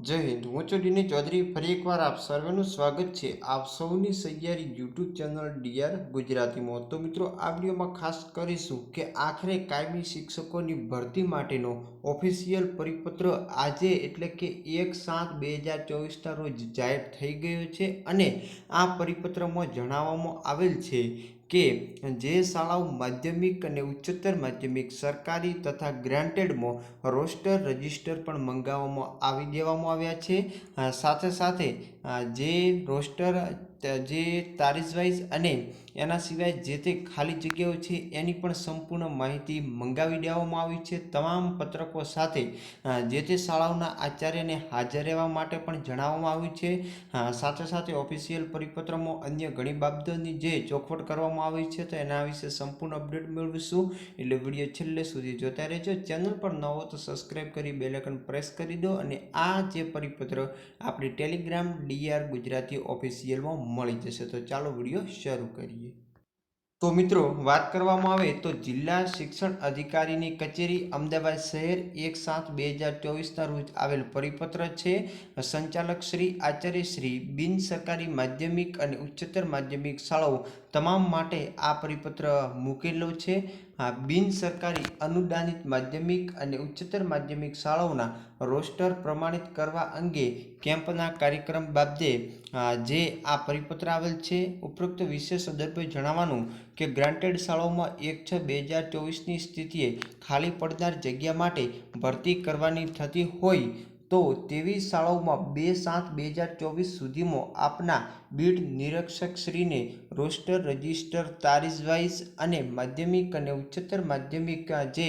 જય હિન્દ. હું છું ચૌધરી. ફરી એકવાર આપ સર્વેનું સ્વાગત છે આપ સૌની સૈયારી યુટ્યુબ ચેનલ ડીઆર ગુજરાતીમાં તો મિત્રો, આ વિડીયોમાં ખાસ કરીશું કે આખરે કાયમી શિક્ષકોની ભરતી માટેનો ઓફિશિયલ પરિપત્ર આજે એટલે કે એક સાત બે હજાર ચોવીસના રોજ જાહેર થઈ ગયો છે અને આ પરિપત્રમાં જણાવવામાં આવેલ છે કે જે શાળાઓ માધ્યમિક અને ઉચ્ચતર માધ્યમિક સરકારી તથા ગ્રાન્ટેડમાં રોસ્ટર રજિસ્ટર પણ મંગાવવામાં આવી દેવામાં આવ્યા છે. સાથે સાથે જે રોસ્ટર જે તારીખ વાઇઝ અને એના સિવાય જે તે ખાલી જગ્યાઓ છે એની પણ સંપૂર્ણ માહિતી મંગાવી દેવામાં આવી છે. તમામ પત્રકો સાથે જે તે શાળાઓના આચાર્યને હાજર રહેવા માટે પણ જણાવવામાં આવ્યું છે. સાથે સાથે ઓફિશિયલ પરિપત્રમાં અન્ય ઘણી બાબતોની જે ચોખવટ કરવામાં આવી છે તો એના વિશે સંપૂર્ણ અપડેટ મેળવીશું. એટલે વીડિયો છેલ્લે સુધી જોતા રહેજો. ચેનલ પર ન હો તો સબસ્ક્રાઈબ કરી બેલેકન પ્રેસ કરી દો અને આ જે પરિપત્ર આપણી ટેલિગ્રામ ડીઆર ગુજરાતી ઓફિશિયલમાં મળી જશે. તો ચાલો વીડિયો શરૂ કરીએ. તો મિત્રો, વાત કરવામાં આવે તો જિલ્લા શિક્ષણ અધિકારીની કચેરી અમદાવાદ શહેર એક સાત બે હજાર ચોવીસના રોજ આવેલ પરિપત્ર છે. સંચાલક શ્રી, આચાર્ય શ્રી, બિન સરકારી માધ્યમિક અને ઉચ્ચતર માધ્યમિક શાળાઓ તમામ માટે આ પરિપત્ર મૂકેલો છે. આ બિન સરકારી અનુદાનિત માધ્યમિક અને ઉચ્ચતર માધ્યમિક શાળાઓના રોસ્ટર પ્રમાણિત કરવા અંગે કેમ્પના કાર્યક્રમ બાબતે જે આ પરિપત્ર આવેલ છે, ઉપરોક્ત વિશેષ સંદર્ભે જણાવવાનું કે ગ્રાન્ટેડ શાળાઓમાં એક છ બે હજાર ચોવીસની સ્થિતિએ ખાલી પડનાર જગ્યા માટે ભરતી કરવાની થતી હોય તો તેવી શાળાઓમાં બે સાત બે હજાર ચોવીસ સુધીમાં આપના બીડ નિરીક્ષકશ્રીને રોસ્ટર રજિસ્ટર તારીખ વાઇઝ અને માધ્યમિક અને ઉચ્ચતર માધ્યમિક જે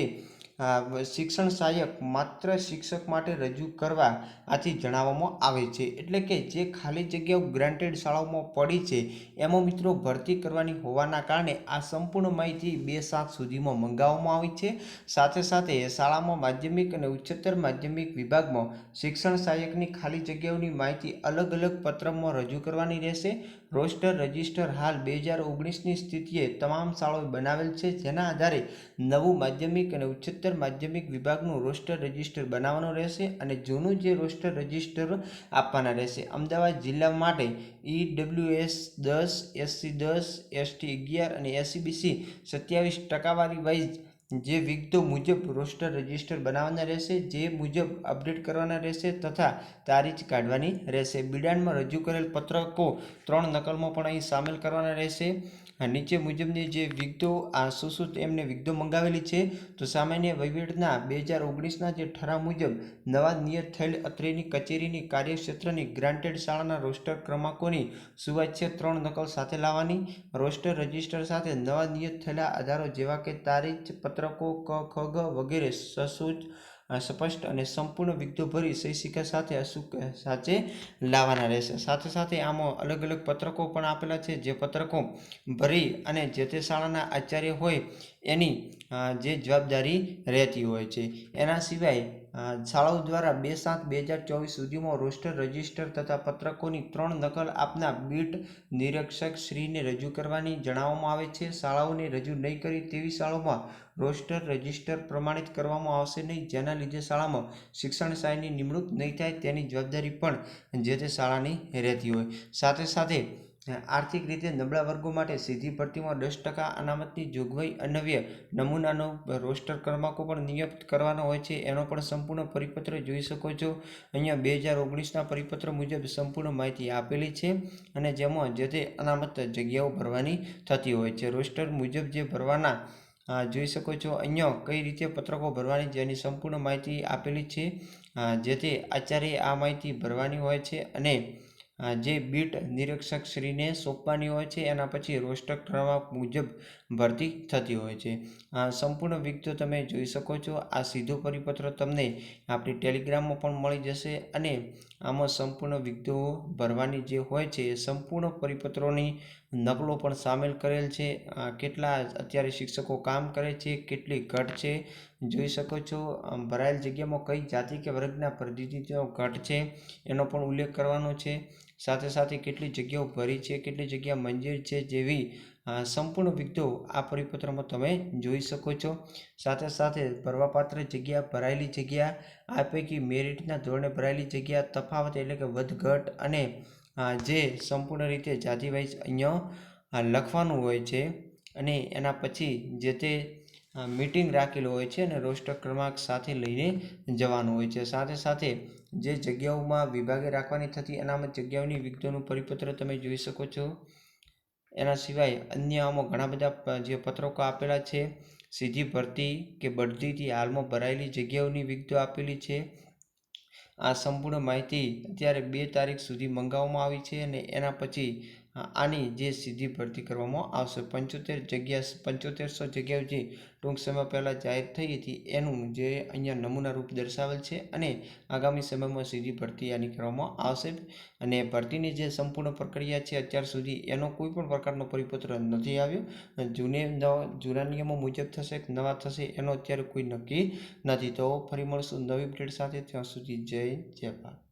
શિક્ષણ સહાયક માત્ર શિક્ષક માટે રજૂ કરવા આથી જણાવવામાં આવે છે. એટલે કે જે ખાલી જગ્યાઓ ગ્રાન્ટેડ શાળાઓમાં પડી છે, એમાં મિત્રો ભરતી કરવાની હોવાના કારણે આ સંપૂર્ણ માહિતી બે સાત સુધીમાં મંગાવવામાં આવી છે. સાથે સાથે શાળામાં માધ્યમિક અને ઉચ્ચતર માધ્યમિક વિભાગમાં શિક્ષણ સહાયકની ખાલી જગ્યાઓની માહિતી અલગ અલગ પત્રમાં રજૂ કરવાની રહેશે. રોસ્ટર રજિસ્ટર હાલ બે હજાર ઓગણીસની સ્થિતિએ તમામ શાળાઓ બનાવેલ છે. જેના આધારે નવું માધ્યમિક અને ઉચ્ચતર માધ્યમિક વિભાગનું રોસ્ટર રજિસ્ટર બનાવવાનું રહેશે અને જૂનું જે રોસ્ટર રજિસ્ટર આપવાના રહેશે. અમદાવાદ જિલ્લા માટે ઈ ડબલ્યુએસ દસ એસસી દસ એસટી અગિયાર અને એસસીબીસી સત્યાવીસ ટકાવારી વાઇઝ જે વિગતો મુજબ રોસ્ટર રજિસ્ટર બનાવવાના રહેશે, જે મુજબ અપડેટ કરવાના રહેશે તથા તારીખ કાઢવાની રહેશે. બિડાણમાં રજૂ કરેલ પત્રકો ત્રણ નકલમાં પણ અહીં સામેલ કરવાના રહેશે. નીચે મુજબની જે વિગતો આ શું એમને વિગતો મંગાવેલી છે, તો સામાન્ય વહીવટના બે હજાર ઓગણીસના જે ઠરાવ મુજબ નવા નિયત થયેલ અત્રેની કચેરીની કાર્યક્ષેત્રની ગ્રાન્ટેડ શાળાના રોસ્ટર ક્રમાંકોની સુવાચ્ય ત્રણ નકલ સાથે લાવવાની. રોસ્ટર રજિસ્ટર સાથે નવા નિયત થયેલા આધારો જેવા કે તારીખ પત્રકો, ક, ખ, ગ વગેરે સસૂચ સ્પષ્ટ અને સંપૂર્ણ વિગતો ભરી શૈક્ષિકા સાથે સાચે લાવવાના રહેશે. સાથે સાથે આમાં અલગ અલગ પત્રકો પણ આપેલા છે. જે પત્રકો ભરી અને જે તે શાળાના આચાર્ય હોય એની જે જવાબદારી રહેતી હોય છે. એના સિવાય શાળાઓ દ્વારા બે સાત બે હજાર ચોવીસ સુધીમાં રોસ્ટર રજિસ્ટર તથા પત્રકોની ત્રણ નકલ આપના બીટ નિરીક્ષક શ્રીને રજૂ કરવાની જણાવવામાં આવે છે. શાળાઓને રજૂ નહીં કરી તેવી શાળાઓમાં રોસ્ટર રજિસ્ટર પ્રમાણિત કરવામાં આવશે નહીં, જેના લીધે શાળામાં શિક્ષણ સહાયની નિમણૂક નહીં થાય તેની જવાબદારી પણ જે તે શાળાની રહેતી હોય. સાથે સાથે આર્થિક રીતે નબળા વર્ગો માટે સીધી ભરતીમાં દસ ટકા અનામતની જોગવાઈ અનવ્ય નમૂનાનો રોસ્ટર ક્રમાંકો પણ નિયુક્ત કરવાનો હોય છે. એનો પણ સંપૂર્ણ પરિપત્ર જોઈ શકો છો. અહીંયા બે હજાર ઓગણીસના પરિપત્ર મુજબ સંપૂર્ણ માહિતી આપેલી છે અને જેમાં જે તે અનામત જગ્યાઓ ભરવાની થતી હોય છે. રોસ્ટર મુજબ જે ભરવાના જોઈ શકો છો. અહીંયા કઈ રીતે પત્રકો ભરવાની જેની સંપૂર્ણ માહિતી આપેલી છે. જેથી આચાર્ય આ માહિતી ભરવાની હોય છે અને જે બીટ નિરીક્ષક શ્રીને સોંપવાની હોય છે, એના પછી રોસ્ટર ક્રમાંક મુજબ ભરતી થતી હોય છે. આ સંપૂર્ણ વિગતો તમે જોઈ શકો છો. આ સીધો પરિપત્ર તમને આપણી ટેલિગ્રામમાં પણ મળી જશે અને આમાં સંપૂર્ણ વિગતો ભરવાની જે હોય છે સંપૂર્ણ પરિપત્રોની નકલો પણ સામેલ કરેલ છે. કેટલા અત્યારે શિક્ષકો કામ કરે છે, કેટલી ઘટ છે જોઈ શકો છો ભરાયેલ જગ્યામાં કઈ જાતિ કે વર્ગના પ્રતિનિધિઓ ઘટ છે એનો પણ ઉલ્લેખ કરવાનો છે. સાથે સાથે કેટલી જગ્યાઓ ભરી છે, કેટલી જગ્યા મંજૂર છે જેવી સંપૂર્ણ વિગતો આ પરિપત્રમાં તમે જોઈ શકો છો. સાથે સાથે ભરવાપાત્ર જગ્યા, ભરાયેલી જગ્યા, આ પૈકી મેરિટના ધોરણે ભરાયેલી જગ્યા, તફાવત એટલે કે વધઘટ અને જે સંપૂર્ણ રીતે જાતિવાઇઝ અહીંયા લખવાનું હોય છે. અને એના પછી જે તે મીટિંગ રાખેલું હોય છે અને રોસ્ટર ક્રમાંક સાથે લઈને જવાનું હોય છે. સાથે સાથે જે જગ્યાઓમાં વિભાગે રાખવાની થતી અનામત જગ્યાઓની વિગતોનું પરિપત્ર તમે જોઈ શકો છો. એના સિવાય અન્ય આમાં ઘણા બધા જે પત્રકો આપેલા છે. સીધી ભરતી કે બઢતીથી હાલમાં ભરાયેલી જગ્યાઓની વિગતો આપેલી છે. આ સંપૂર્ણ માહિતી અત્યારે બે તારીખ સુધી મંગાવવામાં આવી છે અને એના પછી આની જે સીધી ભરતી કરવામાં આવશે, પંચોતેર જગ્યા પંચોતેરસો જગ્યાઓ જે ટૂંક સમય પહેલાં જાહેર થઈ હતી, એનું જે અહીંયા નમૂના રૂપ દર્શાવેલ છે અને આગામી સમયમાં સીધી ભરતી આની કરવામાં આવશે. અને ભરતીની જે સંપૂર્ણ પ્રક્રિયા છે, અત્યાર સુધી એનો કોઈ પણ પ્રકારનો પરિપત્ર નથી આવ્યો. જૂને જૂના નિયમો મુજબ થશે કે નવા થશે, એનો અત્યારે કોઈ નક્કી નથી. તો ફરી મળશું નવી અપડેટ સાથે. ત્યાં સુધી જય જય ભારત